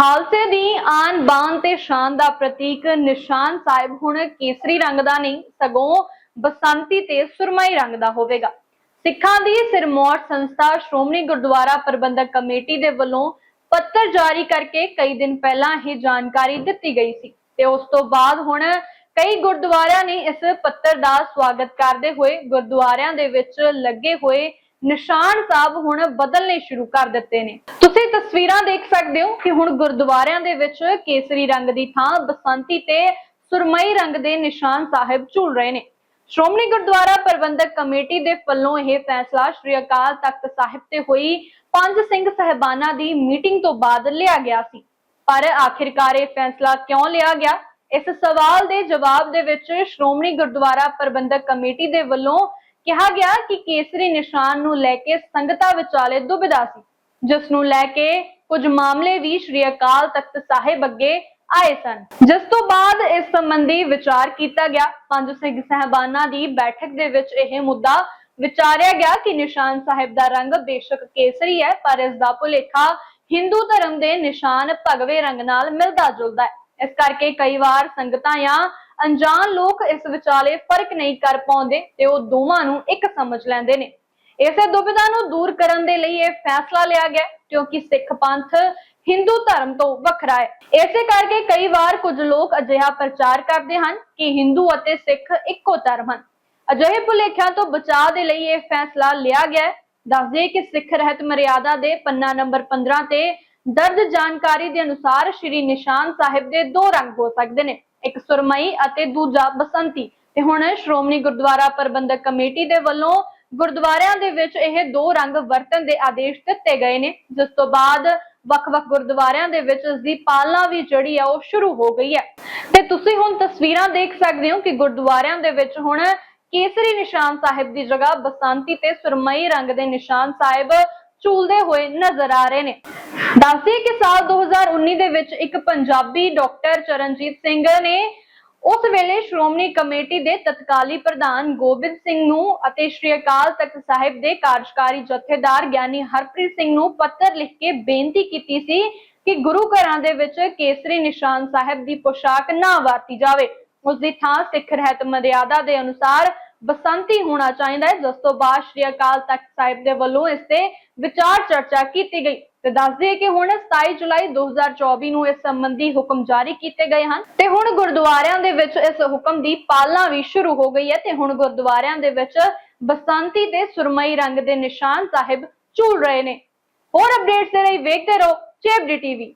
ਖਾਲਸੇ ਦੀ ਆਨ ਬਾਨ ਤੇ ਸ਼ਾਨ ਦਾ ਪ੍ਰਤੀਕ ਨਿਸ਼ਾਨ ਸਾਹਿਬ ਹੁਣ ਕੇਸਰੀ ਰੰਗ ਦਾ ਨਹੀਂ, ਸਗੋਂ ਬਸੰਤੀ ਤੇ ਸੁਰਮਈ ਰੰਗ ਦਾ ਹੋਵੇਗਾ। ਸਿੱਖਾਂ ਦੀ ਸਿਰਮੌਰ ਸੰਸਥਾ ਸ਼੍ਰੋਮਣੀ ਗੁਰਦੁਆਰਾ ਪ੍ਰਬੰਧਕ ਕਮੇਟੀ ਦੇ ਵੱਲੋਂ ਪੱਤਰ ਜਾਰੀ ਕਰਕੇ ਕਈ ਦਿਨ ਪਹਿਲਾਂ ਇਹ ਜਾਣਕਾਰੀ ਦਿੱਤੀ ਗਈ ਸੀ ਤੇ ਉਸ ਤੋਂ ਬਾਅਦ ਹੁਣ ਕਈ ਗੁਰਦੁਆਰਿਆਂ ਨੇ ਇਸ ਪੱਤਰ ਦਾ ਸਵਾਗਤ ਕਰਦੇ ਹੋਏ ਗੁਰਦੁਆਰਿਆਂ ਦੇ ਵਿੱਚ ਲੱਗੇ ਹੋਏ ਨਿਸ਼ਾਨ ਸਾਹਿਬ ਹੁਣ ਬਦਲਨੇ ਸ਼ੁਰੂ ਕਰ ਦਿੱਤੇ ਨੇ। ਤੁਸੀਂ ਤਸਵੀਰਾਂ ਦੇਖ ਸਕਦੇ ਹੋ ਕਿ ਹੁਣ ਗੁਰਦੁਆਰਿਆਂ ਦੇ ਵਿੱਚ ਕੇਸਰੀ ਰੰਗ ਦੀ ਥਾਂ, ਬਸੰਤੀ ਤੇ ਸੁਰਮਈ ਰੰਗ ਦੇ ਨਿਸ਼ਾਨ ਸਾਹਿਬ ਝੂਲ ਰਹੇ ਨੇ। ਸ਼੍ਰੋਮਣੀ ਗੁਰਦੁਆਰਾ ਪ੍ਰਬੰਧਕ ਕਮੇਟੀ ਦੇ ਵੱਲੋਂ ਇਹ ਫੈਸਲਾ ਸ਼੍ਰੀ ਅਕਾਲ ਤਖਤ ਸਾਹਿਬ ਤੇ ਹੋਈ। ਪੰਜ ਸਿੰਘ ਸਹਿਬਾਨਾਂ ਦੀ ਮੀਟਿੰਗ ਤੋਂ ਬਾਅਦ ਲਿਆ ਗਿਆ ਸੀ। ਪਰ ਆਖਿਰਕਾਰ ਇਹ ਫੈਸਲਾ ਕਿਉਂ ਲਿਆ ਗਿਆ? ਇਸ ਸਵਾਲ ਦੇ ਜਵਾਬ ਦੇ ਵਿੱਚ ਸ਼੍ਰੋਮਣੀ ਗੁਰਦੁਆਰਾ ਪ੍ਰਬੰਧਕ ਕਮੇਟੀ ਦੇ ਵੱਲੋਂ ਕਿਹਾ ਗਿਆ ਕਿ ਕੇਸਰੀ ਨਿਸ਼ਾਨ ਨੂੰ ਲੈ ਕੇ ਸੰਗਤਾਂ ਵਿਚਾਲੇ ਦੁਬਿਧਾ ਸੀ, ਜਿਸ ਨੂੰ ਲੈ ਕੇ ਕੁਝ ਮਾਮਲੇ ਵੀ ਸ਼੍ਰੀ ਅਕਾਲ ਤਖਤ ਸਾਹਿਬ ਅੱਗੇ ਆਏ ਸਨ। ਜਿਸ ਤੋਂ ਬਾਅਦ ਇਸ ਸੰਬੰਧੀ ਵਿਚਾਰ ਕੀਤਾ ਗਿਆ। ਪੰਜ ਸਿੰਘ ਸਹਿਬਾਨਾਂ ਦੀ ਬੈਠਕ ਦੇ ਵਿੱਚ ਇਹ ਮੁੱਦਾ ਵਿਚਾਰਿਆ ਗਿਆ ਕਿ ਨਿਸ਼ਾਨ ਸਾਹਿਬ ਦਾ ਰੰਗ ਬੇਸ਼ੱਕ ਕੇਸਰੀ ਹੈ, ਪਰ ਇਸ ਦਾ ਭੁਲੇਖਾ ਹਿੰਦੂ ਧਰਮ ਦੇ ਨਿਸ਼ਾਨ ਭਗਵੇ ਰੰਗ ਨਾਲ ਮਿਲਦਾ ਜੁਲਦਾ ਹੈ। ਇਸ ਕਰਕੇ ਕਈ ਵਾਰ ਸੰਗਤਾਂ ਜਾਂ ਅਣਜਾਣ ਲੋਕ ਇਸ ਵਿਚਾਲੇ ਫ਼ਰਕ ਨਹੀਂ ਕਰ ਪਾਉਂਦੇ ਤੇ ਉਹ ਦੋਵਾਂ ਨੂੰ ਇੱਕ ਸਮਝ ਲੈਂਦੇ ਨੇ। ਇਸੇ ਦੁਬਿਧਾ ਨੂੰ ਦੂਰ ਕਰਨ ਦੇ ਲਈ ਇਹ ਫੈਸਲਾ ਲਿਆ ਗਿਆ ਕਿਉਂਕਿ ਸਿੱਖ ਪੰਥ ਹਿੰਦੂ ਧਰਮ ਤੋਂ ਵੱਖਰਾ ਹੈ। ਇਸੇ ਕਰਕੇ ਕਈ ਵਾਰ ਕੁਝ ਲੋਕ ਅਜਿਹਾ ਪ੍ਰਚਾਰ ਕਰਦੇ ਹਨ ਕਿ ਹਿੰਦੂ ਅਤੇ ਸਿੱਖ ਇੱਕੋ ਧਰਮ ਹਨ। ਅਜਿਹੇ ਭੁਲੇਖਿਆਂ ਤੋਂ ਬਚਾਅ ਦੇ ਲਈ ਇਹ ਫੈਸਲਾ ਲਿਆ ਗਿਆ ਹੈ। ਦੱਸਦੇ ਕਿ ਸਿੱਖ ਰਹਿਤ ਮਰਿਆਦਾ ਦੇ ਪੰਨਾ ਨੰਬਰ 15 ਤੇ ਦਰਜ ਜਾਣਕਾਰੀ ਦੇ ਅਨੁਸਾਰ ਸ਼੍ਰੀ ਨਿਸ਼ਾਨ ਸਾਹਿਬ ਦੇ ਦੋ ਰੰਗ ਹੋ ਸਕਦੇ ਨੇ। ਇੱਕ ਸੁਰਮਈ ਅਤੇ ਦੂਜਾ ਬਸੰਤੀ। ਤੇ ਹੁਣ ਸ਼੍ਰੋਮਣੀ ਗੁਰਦੁਆਰਾ ਪ੍ਰਬੰਧਕ ਕਮੇਟੀ ਦੇ ਵੱਲੋਂ ਗੁਰਦੁਆਰਿਆਂ ਦੇ ਵਿੱਚ ਇਹ ਦੋ ਰੰਗ ਵਰਤਣ ਦੇ ਆਦੇਸ਼ ਦਿੱਤੇ ਗਏ ਨੇ। ਜਿਸ ਤੋਂ ਬਾਅਦ ਵੱਖ-ਵੱਖ ਗੁਰਦੁਆਰਿਆਂ ਦੇ ਵਿੱਚ ਇਸ ਦੀ ਪਾਲਣਾ ਵੀ ਜਿਹੜੀ ਆ, ਉਹ ਸ਼ੁਰੂ ਹੋ ਗਈ ਹੈ। ਤੇ ਤੁਸੀਂ ਹੁਣ ਤਸਵੀਰਾਂ ਦੇਖ ਸਕਦੇ ਹੋ ਕਿ ਗੁਰਦੁਆਰਿਆਂ ਦੇ ਵਿੱਚ ਹੁਣ ਕੇਸਰੀ ਨਿਸ਼ਾਨ ਸਾਹਿਬ ਦੀ ਜਗ੍ਹਾ ਬਸੰਤੀ ਤੇ ਸੁਰਮਈ ਰੰਗ ਦੇ ਨਿਸ਼ਾਨ ਸਾਹਿਬ ਝੂਲਦੇ ਹੋਏ ਨਜ਼ਰ ਆ ਰਹੇ ਨੇ। ਦੱਸਦੇ ਕਿ ਸਾਲ 2019 ਦੇ ਵਿੱਚ ਇੱਕ ਪੰਜਾਬੀ ਡਾਕਟਰ ਚਰਨਜੀਤ ਸਿੰਘ ਨੇ ਉਸ ਵੇਲੇ ਸ਼੍ਰੋਮਣੀ ਕਮੇਟੀ ਦੇ ਤਤਕਾਲੀ ਪ੍ਰਧਾਨ ਗੋਬਿੰਦ ਸਿੰਘ ਨੂੰ ਅਤੇ ਸ਼੍ਰੀ ਅਕਾਲ ਤਖਤ ਸਾਹਿਬ ਦੇ ਕਾਰਜਕਾਰੀ ਜਥੇਦਾਰ ਗਿਆਨੀ ਹਰਪ੍ਰੀਤ ਸਿੰਘ ਨੂੰ ਪੱਤਰ ਲਿਖ ਕੇ ਬੇਨਤੀ ਕੀਤੀ ਸੀ ਕਿ ਗੁਰੂ ਘਰਾਂ ਦੇ ਵਿੱਚ ਕੇਸਰੀ ਨਿਸ਼ਾਨ ਸਾਹਿਬ ਦੀ ਪੋਸ਼ਾਕ ਨਾ ਵਰਤੀ ਜਾਵੇ। ਉਸ ਦੀ ਥਾਂ ਸਿੱਖ ਰਹਿਤ ਮਰਿਆਦਾ ਦੇ ਅਨੁਸਾਰ ਬਸੰਤੀ ਹੋਣਾ ਚਾਹੀਦਾ ਹੈ, ਜਿਸ ਤੋਂ ਬਾਅਦ ਸ਼੍ਰੀ ਅਕਾਲ ਤਖਤ ਸਾਹਿਬ ਦੇ ਵੱਲੋਂ ਇਸ ਤੇ ਵਿਚਾਰ ਚਰਚਾ ਕੀਤੀ ਗਈ। ਤੇ ਦੱਸ ਦਈਏ ਕਿ ਹੁਣ 27 ਜੁਲਾਈ 2024 ਨੂੰ ਇਸ ਸੰਬੰਧੀ ਹੁਕਮ ਜਾਰੀ ਕੀਤੇ ਗਏ ਹਨ। ਤੇ ਹੁਣ ਗੁਰਦੁਆਰਿਆਂ ਦੇ ਵਿੱਚ ਇਸ ਹੁਕਮ ਦੀ ਪਾਲਣਾ ਵੀ ਸ਼ੁਰੂ ਹੋ ਗਈ ਹੈ ਤੇ ਹੁਣ ਗੁਰਦੁਆਰਿਆਂ ਦੇ ਵਿੱਚ ਬਸੰਤੀ ਤੇ ਸੁਰਮਈ ਰੰਗ ਦੇ ਨਿਸ਼ਾਨ ਸਾਹਿਬ ਝੂਲ ਰਹੇ ਨੇ। ਹੋਰ ਅਪਡੇਟਸ ਦੇ ਲਈ ਵੇਖਦੇ ਰਹੋ ਚੇਬਡੀ ਟੀਵੀ।